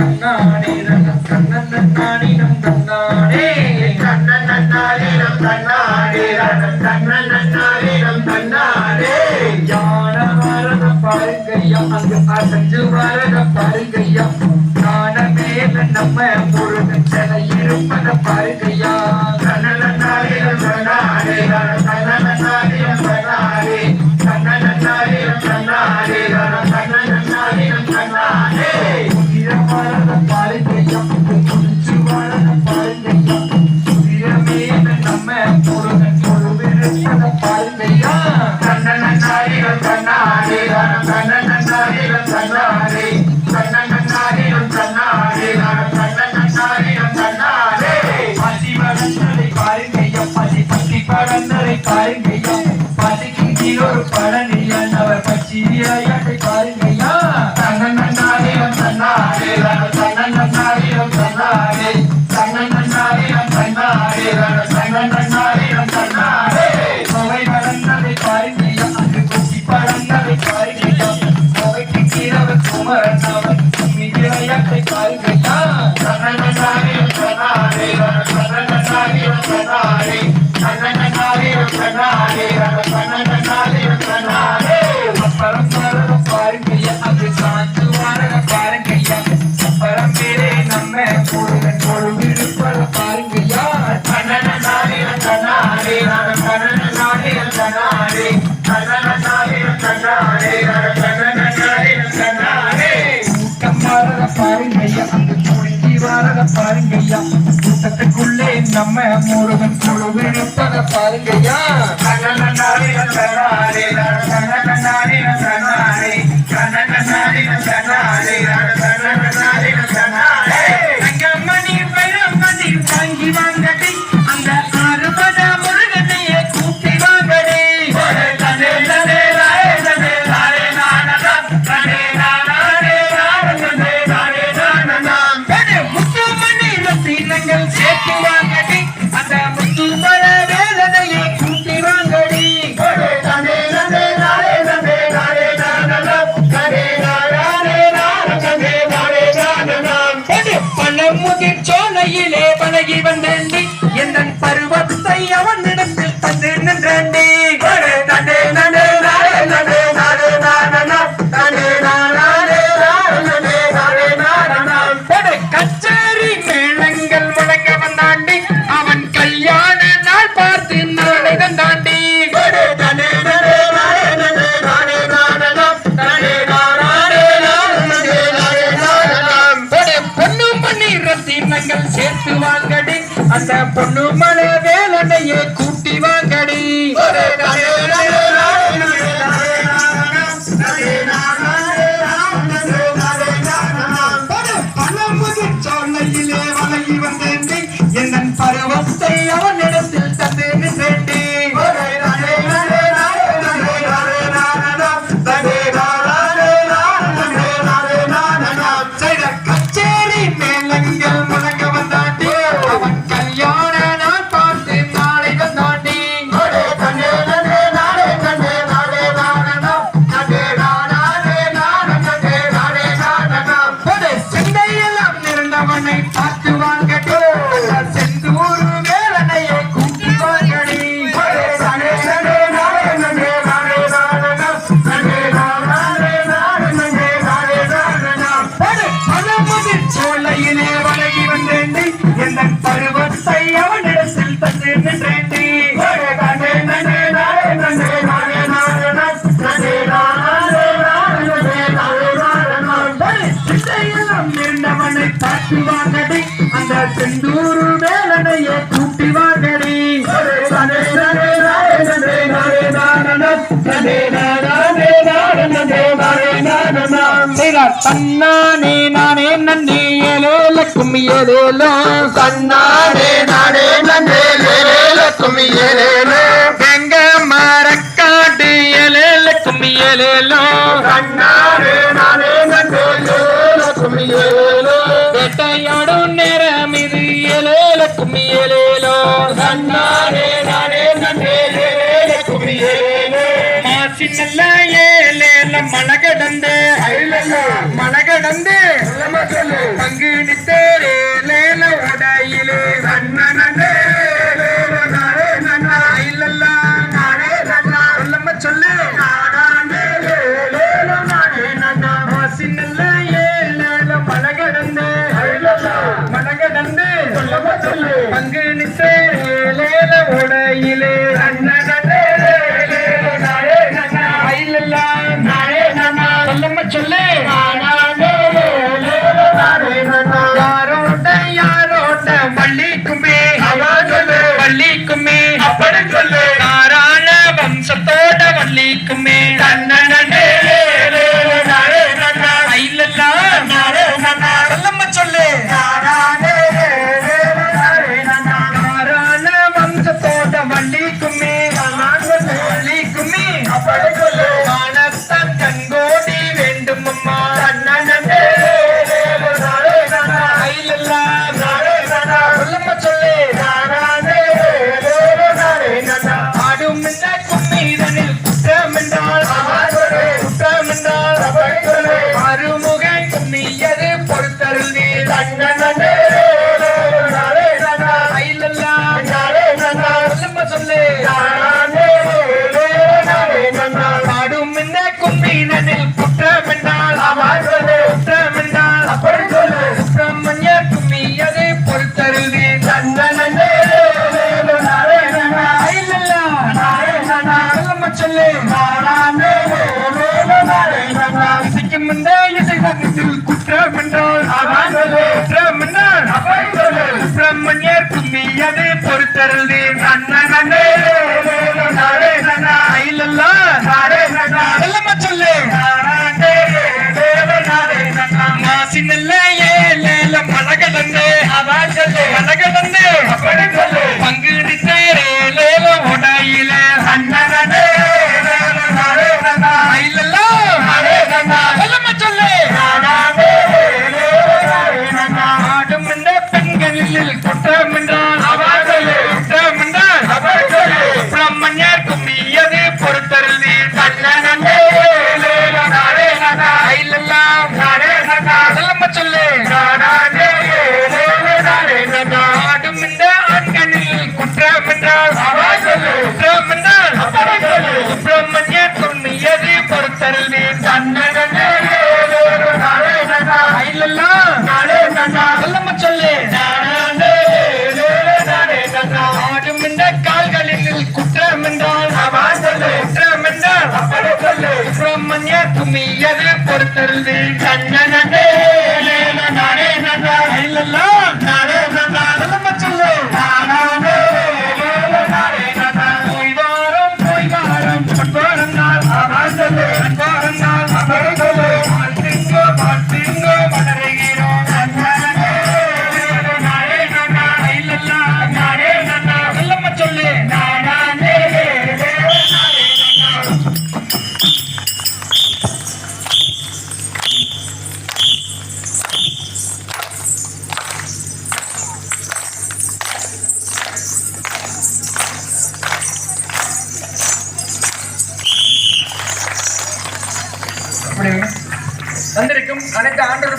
தன்னானே நம் தன்னன்னானே நம் தன்னானே ஞான பாருங்கய்யா அங்கு அசஞ்சு வரத பாருங்கய்யா ஞான மேல நம்ம புடிச்சு வரத Sayonara, sayonara, sayonara. கூட்டம் வரத பாருங்கய்யா அந்த துணிக்கி வரத பாருங்கய்யா. கூட்டத்துக்குள்ளே நம்ம முருகன் முழுவிருப்பத பாருங்கய்யா. வாங்கடி. அந்த பொண்ணு மலை வேலனையே கூட்டி வாங்கடி. பருவத்தை அவன் எடுத்து தந்து நின்றேண்டி சிந்தையெல்லாம் இருந்தவனை பார்த்து வாங்கடி அந்த செந்தூர் வேலனையை கூட்டி வாங்கடி தன்னானே நானே நன்னே ஏலேல கும்மி ஏலேலோ கண்ணாடே நாடே நன்றே. லேலே கும்மி ஏலேலே எங்க மரக்காடு ஏலேல கும்மி ஏலேலோ கண்ணாடே நாடே நன்றே. லேலே கும்மி ஏலேலே வேட்டையாடும் நேரம் இது. ஏலேல கும்மி ஏலேலோ கண்ணாடே நாடே நன்றே. லேலே கும்மி ஏலேலே மாசி நல்லா ஏலேல மழை கடந்து ಮನಗಡಂದೆ ತಂಗಿ ನಿತ್ತೇರೆ ಲೇಲ ಒಡೆಯಿಲೆ ಸಣ್ಣನ குற்றமென்றே இசைவனத்தில் குற்றமென்றால் குற்றமென்றால் சுப்பிரமணியர் கும்மியதை பொறுத்தருந்தேன் அண்ணன் அண்ணே பொறுத்தருள் கண்ணனே. கரெக்டா ஆண்டவர்